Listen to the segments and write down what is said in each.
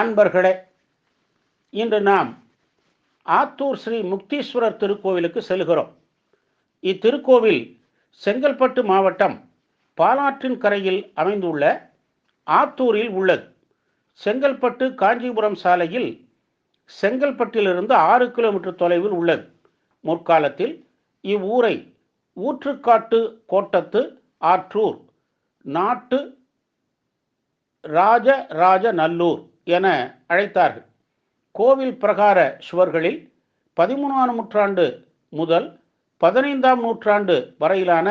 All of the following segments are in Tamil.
அன்பர்களே இன்று நாம் ஆத்தூர் ஸ்ரீ முக்தீஸ்வரர் திருக்கோவிலுக்கு செல்கிறோம். இத்திருக்கோவில் செங்கல்பட்டு மாவட்டம் பாலாற்றின் கரையில் அமைந்துள்ள ஆத்தூரில் உள்ளது. செங்கல்பட்டு காஞ்சிபுரம் சாலையில் செங்கல்பட்டிலிருந்து ஆறு கிலோமீட்டர் தொலைவில் உள்ளது. முற்காலத்தில் இவ்வூரை ஊற்றுக்காட்டு கோட்டத்து ஆற்றூர் நாட்டு ராஜ ராஜ நல்லூர் என அழைத்தார்கள். கோவில் பிரகார சுவர்களில் பதிமூணாம் நூற்றாண்டு முதல் பதினைந்தாம் நூற்றாண்டு வரையிலான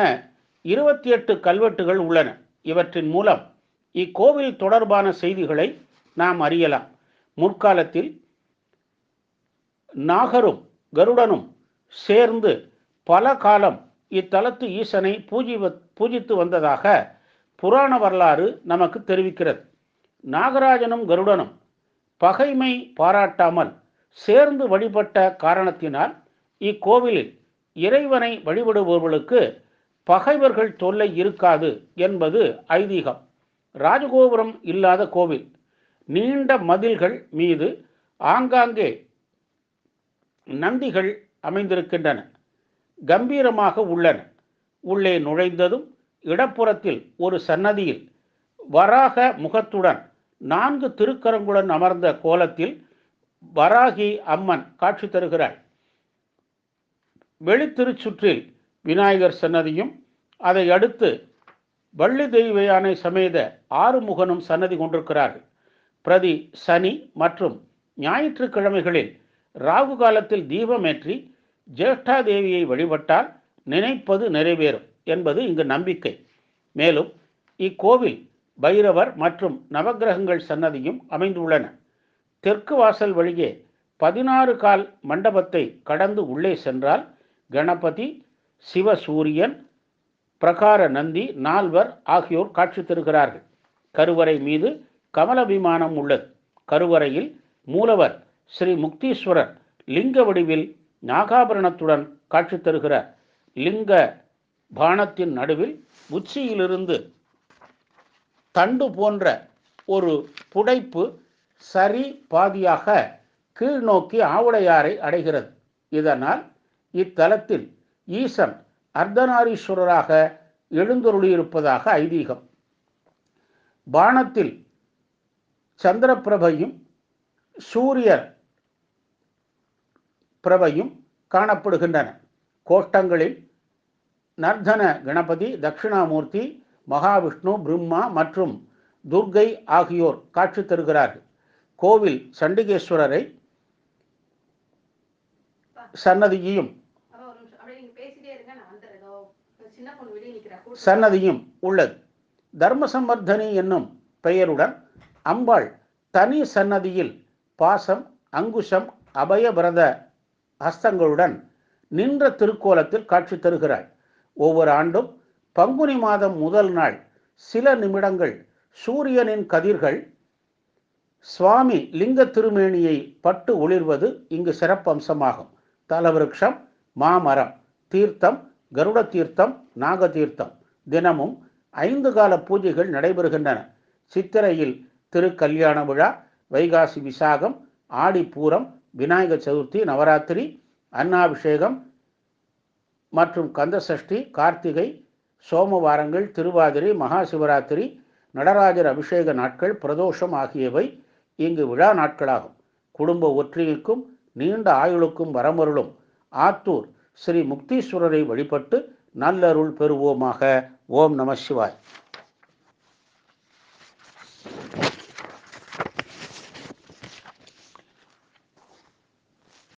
இருபத்தி எட்டு கல்வெட்டுகள் உள்ளன. இவற்றின் மூலம் இக்கோவில் தொடர்பான செய்திகளை நாம் அறியலாம். முற்காலத்தில் நாகரும் கருடனும் சேர்ந்து பல காலம் இத்தலத்து ஈசனை பூஜி பூஜித்து வந்ததாக புராண வரலாறு நமக்கு தெரிவிக்கிறது. நாகராஜனும் கருடனும் பகைமை பாராட்டாமல் சேர்ந்து வழிபட்ட காரணத்தினால் இக்கோவிலில் இறைவனை வழிபடுபவர்களுக்கு பகைவர்கள் தொல்லை இருக்காது என்பது ஐதீகம். ராஜகோபுரம் இல்லாத கோவில். நீண்ட மதில்கள் மீது ஆங்காங்கே நந்திகள் அமைந்திருக்கின்றன. கம்பீரமாக உள்ளன. உள்ளே நுழைந்ததும் இடப்புறத்தில் ஒரு சன்னதியில் வராக முகத்துடன் நான்கு திருக்கரங்குடன் அமர்ந்த கோலத்தில் வராகி அம்மன் காட்சி தருகிறாள். வெளித்திருச்சுற்றில் விநாயகர் சன்னதியும் அதை அடுத்து வள்ளி தெய்வ யானை சமேத ஆறுமுகனும் சன்னதி கொண்டிருக்கிறார்கள். பிரதி சனி மற்றும் ஞாயிற்றுக்கிழமைகளில் ராகு காலத்தில் தீபமேற்றி ஜேஷ்டா தேவியை வழிபட்டால் நினைப்பது நிறைவேறும் என்பது இங்கு நம்பிக்கை. மேலும் இக்கோவில் பைரவர் மற்றும் நவக்கிரகங்கள் சன்னதியும் அமைந்துள்ளன. தெற்கு வாசல் வழியே பதினாறு கால் மண்டபத்தை கடந்து உள்ளே சென்றால் கணபதி சிவசூரியன் பிரகார நந்தி நால்வர் ஆகியோர் காட்சி தருகிறார்கள். கருவறை மீது கமல விமானம் உள்ளது. கருவறையில் மூலவர் ஸ்ரீ முக்தீஸ்வரர் லிங்க வடிவில் நாகாபரணத்துடன் காட்சி தருகிறார். லிங்க பானத்தின் நடுவில் உச்சியிலிருந்து தண்டு போன்ற ஒரு புடைப்பு சரி பாதியாக கீழ்நோக்கி ஆவுடையாரை அடைகிறது. இதனால் இத்தலத்தில் ஈசன் அர்த்தநாரீஸ்வரராக எழுந்தருளியிருப்பதாக ஐதீகம். பானத்தில் சந்திரபிரபையும் சூரியர் பிரபையும் காணப்படுகின்றன. கோஷ்டங்களில் நர்தன கணபதி தட்சிணாமூர்த்தி மகாவிஷ்ணு பிரம்மா மற்றும் துர்கை ஆகியோர் காட்சி தருகிறார்கள். கோவில் சண்டிகேஸ்வரரை சன்னதியையும் சன்னதியும் உள்ளது. தர்மசம்பர்தனி என்னும் பெயருடன் அம்பாள் தனி சன்னதியில் பாசம் அங்குஷம் அபயபிரத ஹஸ்தங்களுடன் நின்ற திருக்கோலத்தில் காட்சி தருகிறாள். ஒவ்வொரு ஆண்டும் பங்குனி மாதம் முதல் நாள் சில நிமிடங்கள் சூரியனின் கதிர்கள் சுவாமி லிங்க திருமேனியை பட்டு ஒளிர்வது இங்கு சிறப்பம்சமாகும். தலவிருக்ஷம் மாமரம் தீர்த்தம் கருட தீர்த்தம் நாக தீர்த்தம் தினமும் ஐந்து கால பூஜைகள் நடைபெறுகின்றன. சித்திரையில் திருக்கல்யாண விழா வைகாசி விசாகம் ஆடிப்பூரம் விநாயகர் சதுர்த்தி நவராத்திரி அன்னாபிஷேகம் மற்றும் கந்தசஷ்டி கார்த்திகை சோமவாரங்கள் திருவாதிரை மகா சிவராத்திரி நடராஜர் அபிஷேக நாட்கள் பிரதோஷம் ஆகியவை இங்கு விழா நாட்களாகும். குடும்ப ஒற்றுமைக்கும் நீண்ட ஆயுளுக்கும் வரமருளும் ஆத்தூர் ஸ்ரீ முக்தீஸ்வரரை வழிபட்டு நல்லருள் பெறுவோமாக. ஓம் நம சிவாய்.